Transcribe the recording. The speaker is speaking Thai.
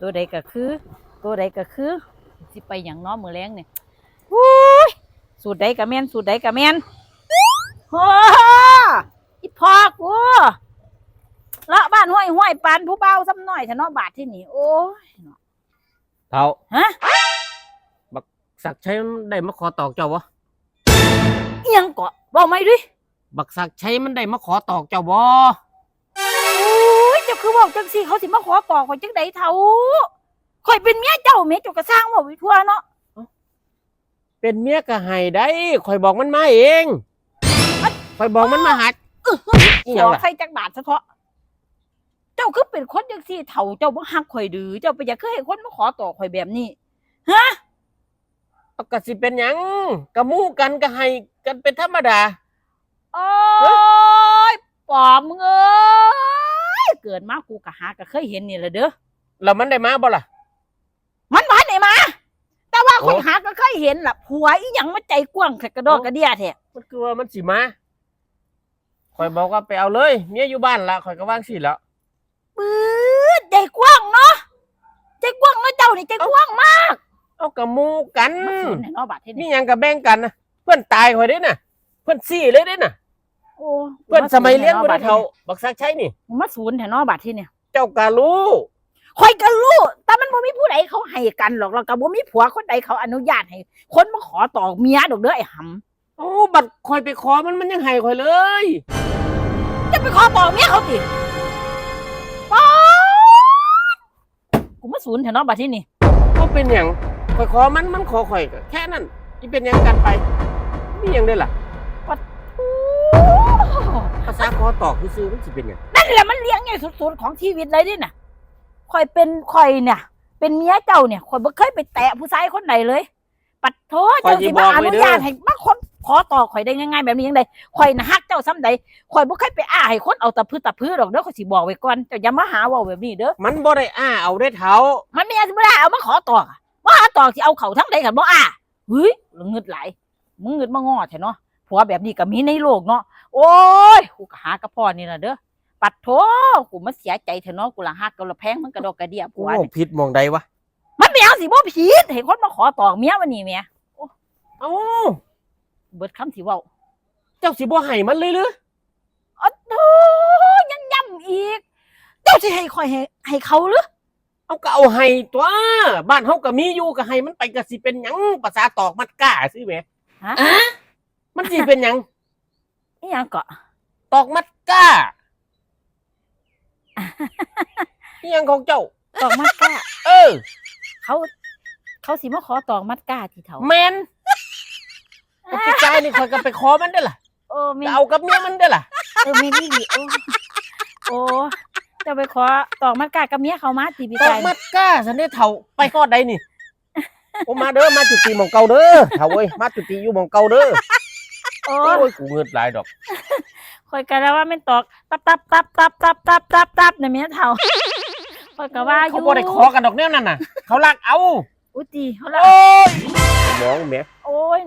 ตัวใดก็คือ ตัวใดก็คือ สิไปอย่างน้อมือแรงเนี่ยวู้ยสูตรใดก็แม่นสูตรใดก็แม่นโอ้อีพอกูละบ้านห้วยห้วยปานผู้เบาซ้ำน้อยชะเนาะบาทที่นี่โอ้ยเท่าฮะสักดิ์ชัยมันได้มาขอตอกเจ้าวะอิหยังเกาะบอกไม่ด้วยบักสักดิ์ชัยมันได้มาขอตอกเจ้าบ่โอ้ยเจ้า คือบอกจังสิเขาสิมาขอต่อข่อยจังใดเท่าข่อยเป็นเมียเจ้าเมียเจ้าก็สร้างบอกวิทั่วเนาะเป็นเมียก็ให้ได้ข่อยบอกมันมาเองข่อยบอกมันมาหาอีหขยังอล่ะใครจักบาทซะเถอะเจ้าคือเป็นคนจังสิเท่าเจ้าบ่ฮักข่อยดื้อเจ้าไปอยากคือให้คนมาขอต่อข่อยแบบนี้ฮะเอาก็สิเป็นหยังกะหมู่กันก็ให้กันเป็นธรรมดาโอ้ยปอมมึงเอ้ย เกิดมากูก็หาก็เคยเห็นนี่แหละเด้อแล้วมันได้มาบ่ล่ะ มันบ้านไหนมา แต่ว่าคนโอ้ หาก็เคยเห็นล่ะผัวอีหยังมาใจกว้างแค่กระดอกกระเดียแท้มันคือว่ามันสิมาข่อยบอกว่าไปเอาเลยเมียอยู่บ้านละข่อยก็วางสิแล้ว ปื๊ดใจกว้างเนาะใจกว้างเนาะเจ้านี่ใจกว้างมากเอากะหมู่กันมาสูนเนาะบาดที่มีนี่หยังก็แบ่งกันนะเพื่อนตายข่อยเด้น่ะ เพื่อนซี่เลยเด้น่ะ โอ้เพื่อนสมัยเรียนบ่ได้เท่าบักสักดิ์ชัยนี่มาสูนแถวเนาะบาดที่นี่เจ้าก็รู้คอยก็รู้แต่มันบ่มีผู้ใดเขาให้กันหรอกแล้วก็บ่มีผัวคนใดเขาอนุญาตให้คนมาขอต่อเมียดอกเด้อไอ้หำโอ้บัดคอยไปขอมันมันยังให้คอยเลย จะไปขอต่อเมียเขาติป๊าดกูมาสูนแถวเนาะบาดที่นี่ก็เป็นอย่างคอยขอมันมันขอคอยก็แค่นั้นนี่เป็นหยังกันไปนี่ยังได้ล่ะ อตอกซื้อๆมันสิเป็นหยังนั่นแหละมันเลี้ยงใหญ่สุดๆของชีวิตเลยดิน่ะคอยเป็นคอยเนี่ย เป็นเมียเจ้าเนี่ยคอยบ่เคยไปแตะผู้ชายคนไหนเลย ปัดโทษเจ้าสิมาอนุญาตให้มาคนขอต่อข่อยได้ง่ายๆแบบนี้ยังไงข่อยน่ะฮักเจ้าซ้ำใดข่อยบ่เคยไปอ้าให้คนเอาตะพื้ตะพื้ดอกเด้อข่อยสิบอกไว้ก่อนเจ้าอย่ามาหาเว่าแบบนี้เด้อมันบ่ได้อ้าเอาได้เท้ามันไม่ยังสิบ่ได้เอามาขอต่อว่าหาต่อสิเอาเขาทั้งใดกันบ่อ้าเฮ้ยเงึดหลายมึงเงึดมาง้อแท้เนาะผัวแบบนี้ก็มีในโลกเนาะ โอ้ยกูก็หากระพอนี่ล่ะเด้อปัดโทกูมาเสียใจเถอะเนาะกูละฮักกูละแพงมันกระดอกกระเดียกูผัวว่านี่ผิดหมองใดวะมันไม่เอาสิบ่ผิดเห็นคนมาขอต่อเมียวันนี้แหม่เอ้าเบิดคำสิเว้าเจ้าสิบ่ให้มันเลยหรืออ๋อโธ่ยังย้ำอีก เจ้าสิให้คอยให้ให้เขาหรือเอาก็เอาให้ตัวบ้านเฮาก็มีอยู่ก็ให้มันไปก็สิเป็นหยังภาษาตอกมัดก้าสิแหมฮะมันสิเป็นหยัง นี่ยังเกาะตอกมัดก้านี่ยังของเจ้า ตอกมัดก้า เออ เขา เขาสิมาขอตอกมัดก้าที่เถาแมนปกตินี่คอยก็ไปขอมันได้อล่ะโอ้มีจะเอากับเมียมันได้อล่ะเออมีนี่ดิโอ้โอ้จะไปขอตอกมัดก้ากับเมียเขามาตีพี่ตอกกายมัดก้าสันได้เท่าไปฮอดใดนี่โอ้มาเด้อมาจุติหมองเก่าเด้อเท่าเว้ยมาจุติอยู่หมองเก่าเด้อ โอ้โอ้ยกูเงินหลายดอกคอยกันแล้วว่าแม่นตอก ตับตับตับตับตับตับตับตับเนี่ยเมียเถาคอยก็ว่าอยู่เขาบ่ได้ขอกันดอกแนวนั่นน่ะ เขาลักเอา อุยตีเขาละโอ้ย มองแหม่โอ้ย